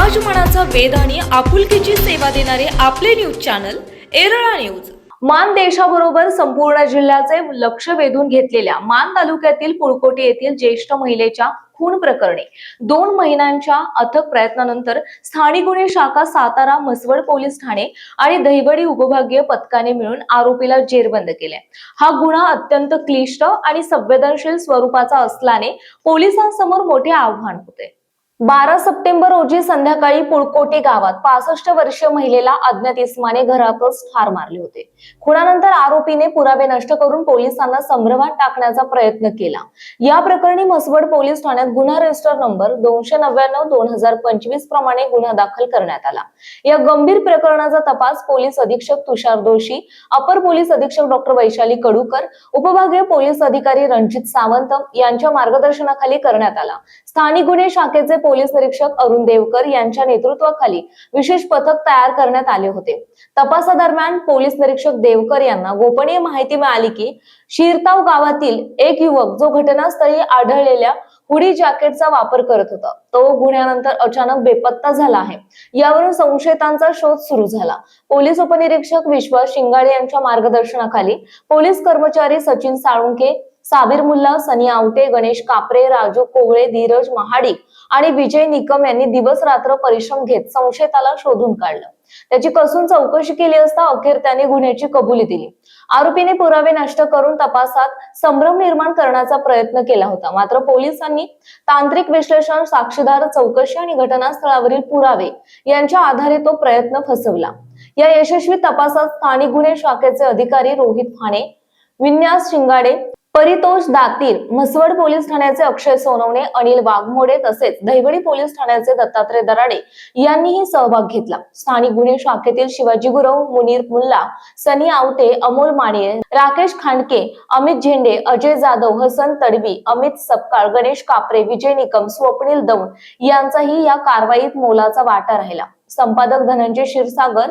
मनाचा वेध आणि आपुलकीची सेवा देणारे आपले न्यूज चॅनल एरळा न्यूज. मान देशाबरोबर संपूर्ण जिल्ह्याचे लक्ष वेधून घेतलेल्या मान तालुक्यातील पुळकोटी येथील ज्येष्ठ महिलेच्या खून प्रकरणी दोन महिन्यांच्या अथक प्रयत्नानंतर स्थानिक गुन्हे शाखा सातारा मसवड पोलीस ठाणे आणि दहिवडी उपभागीय पथकाने मिळून आरोपीला जेरबंद केले. हा गुन्हा अत्यंत क्लिष्ट आणि संवेदनशील स्वरूपाचा असल्याने पोलिसांसमोर मोठे आव्हान होते. बारा सप्टेंबर रोजी संध्याकाळी पुळकोटी गावात पासष्ट वर्षीय महिलेला अज्ञात इस्माने घरातच ठार मारले होते. खुनानंतर आरोपीने पुरावे नष्ट करून पोलिसांना संभ्रमात टाकण्याचा प्रयत्न केला. या प्रकरणी म्हसवड पोलीस ठाण्यात गुन्हा रजिस्टर नंबर दोनशे नव्याण्णव दोन हजार पंचवीस प्रमाणे गुन्हा दाखल करण्यात आला. या गंभीर प्रकरणाचा तपास पोलीस अधीक्षक तुषार दोषी अपर पोलीस अधीक्षक डॉक्टर वैशाली कडूकर उपविभागीय पोलीस अधिकारी रणजित सावंत यांच्या मार्गदर्शनाखाली करण्यात आला. स्थानिक गुन्हे शाखेचे पोलीस निरीक्षक अरुण देवकर यांच्या नेतृत्वाखाली विशेष पथक तयार करण्यात आले होते. तपासादरम्यान पोलीस निरीक्षक देवकर यांना गोपनीय माहिती मिळाली की शिरताव गावातील एक युवक जो घटनास्थळी आढळलेल्या हुडी जॅकेटचा वापर करत होता. तो गुन्ह्यानंतर अचानक बेपत्ता झाला आहे. यावरून संशयितांचा शोध सुरू झाला. पोलीस उपनिरीक्षक विश्वास शिंगाडे यांच्या मार्गदर्शनाखाली पोलीस कर्मचारी सचिन साळुंके साबीर मुल्ला सनी आवटे गणेश कापरे राजू कोवळे धीरज महाडिक आणि विजय निकम यांनी दिवस रात्र परिश्रम घेत संशयिताला शोधून काढलं. त्याची कसून चौकशी केली असता अखेर त्याने गुन्ह्याची कबुली दिली. आरोपीने पुरावे नष्ट करून तपासात संभ्रम निर्माण करण्याचा प्रयत्न केला होता. मात्र पोलिसांनी तांत्रिक विश्लेषण साक्षीदार चौकशी आणि घटनास्थळावरील पुरावे यांच्या आधारे तो प्रयत्न फसवला. या यशस्वी तपासात स्थानिक गुन्हे शाखेचे अधिकारी रोहित फाणे विन्यास शिंगाडे परितोष दातीर म्हसवड पोलीस ठाण्याचे अक्षय सोनवणे अनिल वाघमोडे तसेच दहिवडी पोलीस ठाण्याचे दत्तात्रय दराडे यांनीही सहभाग घेतला. स्थानिक गुन्हे शाखेतील शिवाजी गुरव मुनीर मुल्ला सनी आवटे अमोल माने राकेश खांडके अमित झेंडे अजय जाधव हसन तडवी अमित सपकाळ गणेश कापरे विजय निकम स्वप्नील दौंड यांचाही या कारवाईत मोलाचा वाटा राहिला. संपादक धनंजय क्षीरसागर